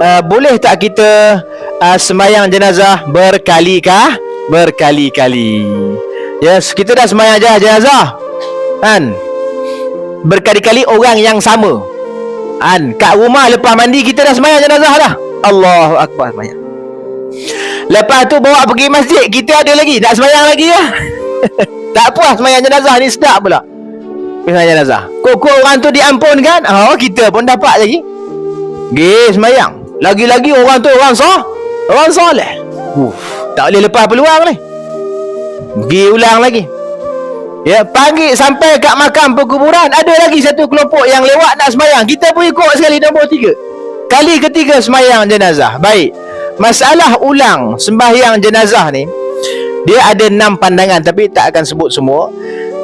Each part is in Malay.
uh, boleh tak kita uh, semayang jenazah berkali-kah? Berkali-kali. Yes, kita dah semayang je jenazah. Kan? Berkali-kali orang yang sama. Kan? Kat rumah lepas mandi kita dah semayang jenazah dah. Allahu akbar semayang. Lepas tu bawa pergi masjid, kita ada lagi nak semayang lagi ya. tak puas semayang jenazah ni sedap pula. Semayang jenazah. Kok orang tu diampunkan? Oh, kita pun dapat lagi. Gi semayang. Lagi-lagi orang tu orang sah. Orang soleh. Uf, tak boleh lepas peluang ni. Gi ulang lagi. Ya, panggil sampai kat makam perkuburan ada lagi satu kelompok yang lewat nak semayang. Kita pun ikut sekali nombor tiga. Kali ketiga semayang jenazah. Baik. Masalah ulang sembahyang jenazah ni dia ada enam pandangan tapi tak akan sebut semua.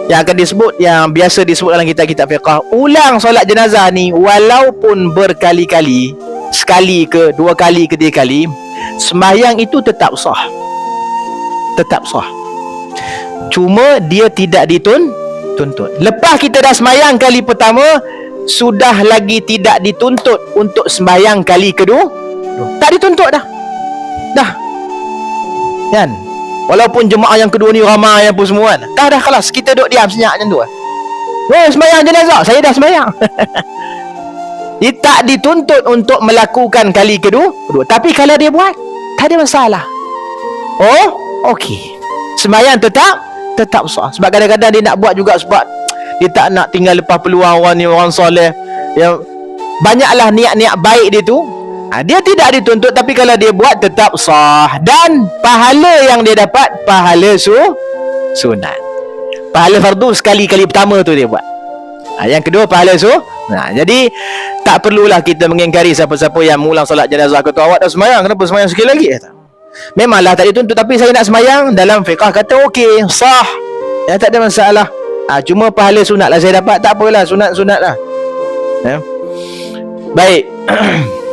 Yang akan disebut yang biasa disebut dalam kitab-kitab fiqh, ulang solat jenazah ni walaupun berkali-kali, sekali ke dua kali ke tiga kali, sembahyang itu tetap sah. Tetap sah. Cuma dia tidak ditun tuntut. Lepas kita dah sembahyang kali pertama, sudah lagi tidak dituntut untuk sembahyang kali kedua. Tak dituntut dah. Dah. Kan? Walaupun jemaah yang kedua ni ramai apa semua kan. Dah dah kelas kita duduk diam senyap macam tu. Weh sembahyang jenazah, saya dah sembahyang. dia tak dituntut untuk melakukan kali kedua, kedua. Tapi kalau dia buat, tak ada masalah. Oh, okey. Sembahyang tetap tetap sah. Sebab kadang-kadang dia nak buat juga sebab dia tak nak tinggal lepas peluang orang ni orang soleh. Yang banyaklah niat-niat baik dia tu Ha, dia tidak dituntut tapi kalau dia buat tetap sah dan pahala yang dia dapat pahala su sunat. Pahala fardu sekali kali pertama tu dia buat. Ha, yang kedua pahala su. Nah, jadi tak perlulah kita mengingkari siapa-siapa yang mengulang solat jenazah kata awak dah semayang kenapa semayang sekali lagi kata. Memanglah tak dituntut tapi saya nak semayang dalam fiqah kata okey sah. Ya tak ada masalah. Ha, cuma pahala sunat lah saya dapat tak apalah sunat-sunat lah. Ya. Baik.